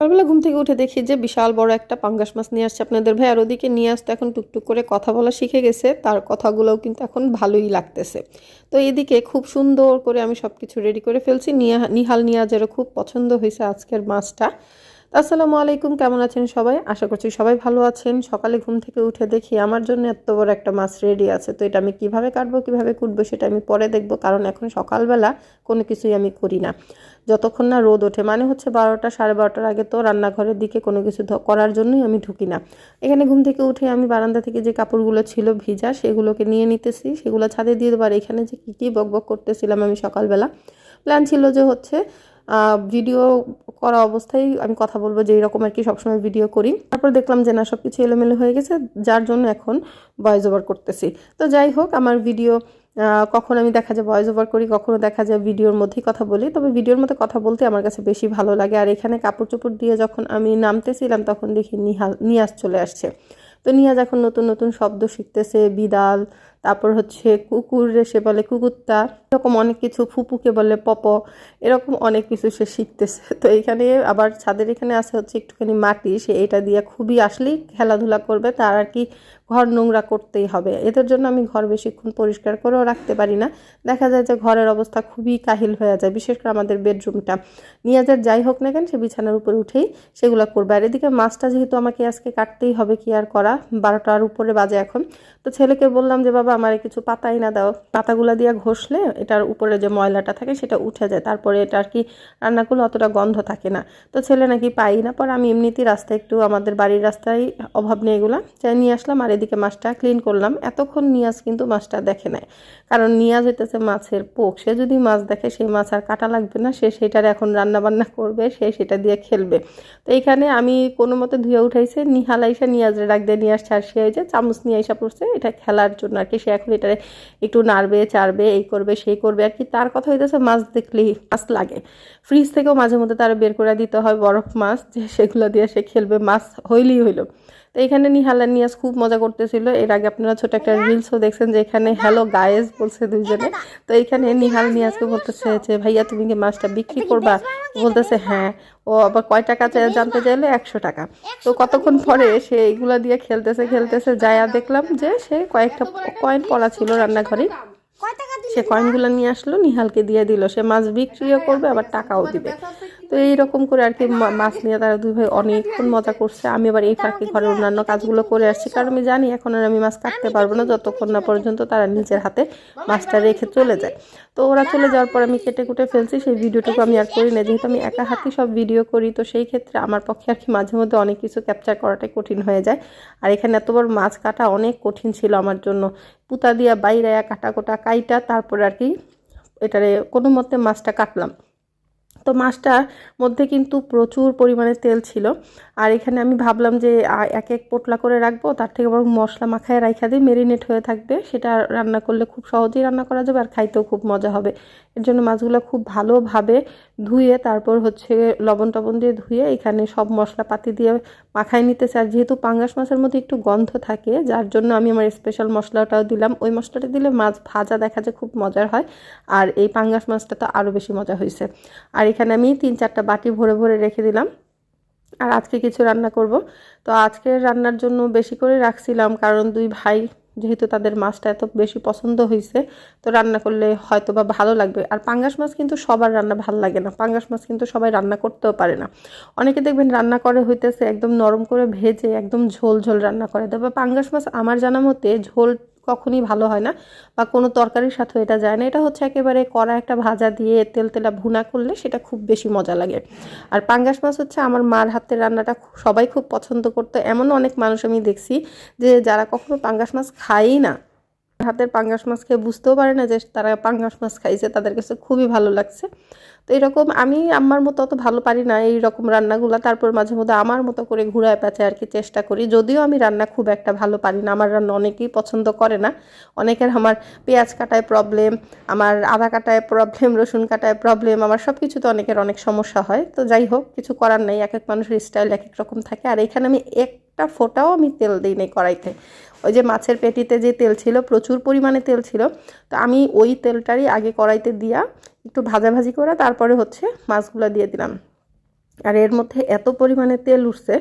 সকালবেলা ঘুম থেকে উঠে দেখি যে বিশাল বড় একটা পাঙ্গাস মাছ নিয়ে আসছে আপনাদের ভাই। আর ওদিকে নিয়ে আসতে এখন টুকটুক করে কথা বলা শিখে গেছে। তার কথাগুলোও কিন্তু এখন ভালোই লাগতেছে। তো এদিকে খুব সুন্দর করে আমি সব কিছু রেডি করে ফেলছি। নিহাল নিয়াজেরও খুব পছন্দ হয়েছে আজকের মাছটা। আসসালামু আলাইকুম, কেমন আছেন সবাই? আশা করছি সবাই ভালো আছেন। সকালে ঘুম থেকে উঠে দেখি আমার জন্য এত বড় একটা মাছ রেডি আছে। তো এটা আমি কীভাবে কাটবো, কীভাবে কুটবো সেটা আমি পরে দেখব, কারণ এখন সকালবেলা কোনো কিছুই আমি করি না। যতক্ষণ না রোদ ওঠে মানে হচ্ছে বারোটা সাড়ে বারোটার আগে তো রান্নাঘরের দিকে কোনো কিছু করার জন্যই আমি ঢুকি না। এখানে ঘুম থেকে উঠে আমি বারান্দা থেকে যে কাপড়গুলো ছিল ভিজা, সেগুলোকে নিয়ে নিতেছি, সেগুলো ছাদে দিয়ে দেবো। আর এখানে যে কী কী বকবক করতেছিলাম আমি সকালবেলা প্ল্যান ছিল যে হচ্ছে ভিডিও করা অবস্থায় আমি কথা বলব যে এরকম আর কি সবসময় ভিডিও করি। তারপর দেখলাম যে না সব কিছু এলোমেলো হয়ে গেছে, যার জন্য এখন ভয়েস ওভার করতেছি। তো যাই হোক, আমার ভিডিও কখন আমি দেখা যায় ভয়েস ওভার করি, কখনো দেখা যায় ভিডিওর মধ্যেই কথা বলি। তবে ভিডিওর মধ্যে কথা বলতে আমার কাছে বেশি ভালো লাগে। আর এখানে কাপড় চোপড় দিয়ে যখন আমি নামতেছিলাম, তখন দেখি নিহাল, নিয়াজ চলে আসছে। তো নিয়াজ এখন নতুন নতুন শব্দ শিখতেছে বিড়াল তারপর হচ্ছে কুকুর সে বলে কুকুরটা, এরকম অনেক কিছু ফুপুকে বলে পপ, এরকম অনেক কিছু সে শিখতেছে। তো এখানে আবার ছাদের এখানে আছে হচ্ছে একটুখানি মাটি, সে এটা দিয়ে খুবই আসলেই খেলাধুলা করবে, তার আর কি ঘর নোংরা করতেই হবে। এদের জন্য আমি ঘর বেশিক্ষণ পরিষ্কার করেও রাখতে পারি না। দেখা যায় যে ঘরের অবস্থা খুবই কাহিল হয়ে যায়, বিশেষ করে আমাদের বেডরুমটা। নিয়াজের যাই হোক না কেন, সে বিছানার উপরে উঠেই সেগুলো করবে। আর এদিকে মাছটা যেহেতু আমাকে আজকে কাটতেই হবে, কি আর করা? বারোটার উপরে বাজে এখন। তো ছেলেকে বললাম যে, বাবা আমার কিছু পাতাই না দাও। পাতাগুলো দিয়ে ঘষলে এটার উপরে যে ময়লাটা থাকে সেটা উঠে যায়। তারপরে এটা আর কি রান্না করলে অতটা গন্ধ থাকে না। তো ছেলে নাকি পাই না, পর আমি এমনিতেই রাস্তায় একটু আমাদের বাড়ির রাস্তায় অভাব নেই এগুলা। চাই নিয়ে আসলাম আর এদিকে মাছটা ক্লিন করলাম। এতক্ষণ নিয়াজ কিন্তু মাছটা দেখে নেয় কারণ নিয়াজ হইতেছে মাছের পোক। সে যদি মাছ দেখে, সেই মাছ আর কাটা লাগবে না। সে সেটার এখন রান্না বান্না করবে, সে সেটা দিয়ে খেলবে। তো এইখানে আমি কোনো মতে ধুয়ে উঠাইছে। নিহাল আইসা নিয়াজের ডাক দিয়ে নিয়ে আসছে আর সে যে চামচ নিয়ে আইসা পড়ছে। এটা খেলার জন্য আর কি। সে এখন এটা একটু নাড়বে, চাড়বে, এই করবে, সেই করবে, আর কি তার কথা হইতেছে মাছ দেখলেই মাছ লাগে। ফ্রিজ থেকেও মাঝে মধ্যে তার বের করে দিতে হয় বরফ মাছ, যে সেগুলো দিয়ে সে খেলবে, মাছ হইলেই হইল। তো এখানে নিহাল নিয়াজ খুব মজা করতেছিল। এর আগে আপনারা ছোট একটা রিলসও দেখছেন যে এখানে হ্যালো গায়েস বলছে দুইজনে। তো এখানে নিহাল নিয়াজকে বলতেছে যে, ভাইয়া, তুমি কি মাছটা বিক্রি করবা? বলতেছে হ্যাঁ। ও আবার কয় টাকা চাই জানতে চাইলে? একশো টাকা। তো কতক্ষণ পরে সে এইগুলা দিয়ে খেলতেছে খেলতেছে, যায়া দেখলাম যে সে কয়েকটা কয়েন পড়া ছিল রান্নাঘরে। সে কয়েনগুলো নিয়ে আসলো, নিহালকে দিয়ে দিল। সে মাছ বিক্রিও করবে, আবার টাকাও দিবে। তো এইরকম করে আর কি মাছ নিয়ে তারা দুই ভাই অনেকক্ষণ মজা করছে। আমি আবার এই ফাঁকে ঘরের অন্যান্য কাজগুলো করে আসছি। কারণ আমি জানি এখন আর আমি মাছ কাটতে পারব না। যতক্ষণ না পর্যন্ত তারা নিজের হাতে মাছটা রেখে চলে যায়। তো ওরা চলে যাওয়ার পর আমি কেটে কুটে ফেলছি। সেই ভিডিওটুকু আমি আর করি না। যেহেতু আমি একা হাতে সব ভিডিও করি, তো সেই ক্ষেত্রে আমার পক্ষে আর কি মাঝে মধ্যে অনেক কিছু ক্যাপচার করাটাই কঠিন হয়ে যায়। আর এখানে এত বড় মাছ কাটা অনেক কঠিন ছিল আমার জন্য। পুতা দিয়া বাইরে কাটা কোটা কাইটা, তারপরে আর কি এটারে কোনো মতে মাছটা কাটলাম। তো মাছটার মধ্যে কিন্তু প্রচুর পরিমাণে তেল ছিল। আর এখানে আমি ভাবলাম যে এক এক পোটলা করে রাখব, তার থেকে বরং মশলা মাখায় রাইখা দিয়ে মেরিনেট হয়ে থাকবে। সেটা রান্না করলে খুব সহজেই রান্না করা যাবে আর খাইতেও খুব মজা হবে। এর জন্য মাছগুলো খুব ভালোভাবে ধুয়ে, তারপর হচ্ছে লবণ টবণ দিয়ে ধুয়ে এখানে সব মশলাপাতি দিয়ে মাখায় নিতেছে। আর যেহেতু পাঙ্গাস মাছের মধ্যে একটু গন্ধ থাকে, যার জন্য আমি আমার স্পেশাল মশলাটাও দিলাম। ওই মশলাটা দিলে মাছ ভাজা দেখা যায় খুব মজার হয়। আর এই পাঙ্গাস মাছটা তো আরও বেশি মজা হয়েছে আর এখানে আমি তিন চারটা বাটি ভরে ভরে রেখে দিলাম। আর আজকে কিছু রান্না করব। তো আজকে রান্নার জন্য বেশি করে রাখছিলাম কারণ দুই ভাই যেহেতু তাদের মাছটা এত বেশি পছন্দ হয়েছে তো রান্না করলে হয়তো বা ভালো লাগবে। আর পাঙ্গাস মাছ কিন্তু সবার রান্না ভালো লাগে না। পাঙ্গাস মাছ কিন্তু সবাই রান্না করতেও পারে না। অনেকে দেখবেন রান্না করে হইতেছে একদম নরম করে ভেজে একদম ঝোল ঝোল রান্না করে। তবে পাঙ্গাস মাছ আমার জানা মতে ঝোল কখনই ভালো হয় না বা কোনো তরকারির সাথে এটা যায় না। এটা হচ্ছে একেবারে কড়া একটা ভাজা দিয়ে তেল তেলা ভুনা করলে সেটা খুব বেশি মজা লাগে। আর পাঙ্গাস মাছ হচ্ছে আমার মার হাতের রান্নাটা সবাই খুব পছন্দ করতো। এমন অনেক মানুষ আমি দেখছি যে যারা কখনো পাঙ্গাস মাছ খায়ই না। হাতের পাঙ্গাস মাছ খেয়ে বুঝতেও পারে না যে তারা পাঙ্গাস মাছ খাইছে, তাদের কাছে খুবই ভালো লাগছে। তো এরকম আমি আমার মতো অত ভালো পারি না, এই রকম রান্নাগুলো, তারপর মাঝে মধ্যে আমার মতো করে ঘুরায় প্যাচে আর কি চেষ্টা করি। যদিও আমি রান্না খুব একটা ভালো পারি না, আমার রান্না অনেকেই পছন্দ করে না। অনেকের আমার পেঁয়াজ কাটায় প্রবলেম আমার আদা কাটায় প্রবলেম রসুন কাটায় প্রবলেম আমার সব কিছুতে অনেকের অনেক সমস্যা হয়। তো যাই হোক, কিছু করার নেই, এক এক মানুষের স্টাইল এক এক রকম থাকে। আর এখানে আমি একটা ফোঁটাও আমি তেল দিই নাই কড়াইতে। ওই যে মাছের পেটিতে যে তেল ছিল, প্রচুর পরিমাণে তেল ছিল। তো আমি ওই তেলটারই আগে কড়াইতে দিয়া একটু ভাজাভাজি করে তারপরে হচ্ছে মাছগুলো দিয়ে দিলাম। আর এর মধ্যে এত পরিমাণে তেল উঠছে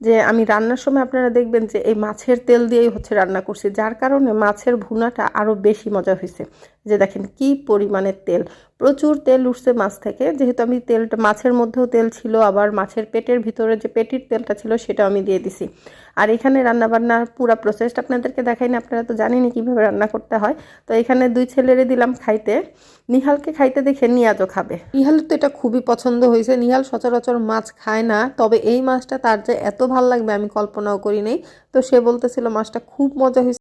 যে আমি রান্নার সময় আপনারা দেখবেন যে এই মাছের তেল দিয়েই হচ্ছে রান্না করছি। যার কারণে মাছের ভুনাটা আরও বেশি মজা হয়েছে। যে দেখেন কি পরিমাণে তেল। প্রচুর তেল উঠছে মাছ থেকে। যেহেতু আমি তেলটা, মাছের মধ্যেও তেল ছিল, আবার মাছের পেটের ভিতরে যে পেটির তেলটা ছিল সেটাও আমি দিয়ে দিছি। আর এখানে রান্নাবান্নার পুরো প্রসেসটা আপনাদেরকে দেখাই না, আপনারা তো জানেনই কীভাবে রান্না করতে হয়। তো এখানে দুই ছেলেরে দিলাম খাইতে। নিহালকে খাইতে দেখে নিয়াজও খাবে। নিহালের তো এটা খুবই পছন্দ হয়েছে। নিহাল সচরাচর মাছ খায় না, তবে এই মাছটা তার যে এত ভালো লাগবে আমি কল্পনাও করি নাই। তো সে বলতেছিল, মাছটা খুব মজা হয়েছে।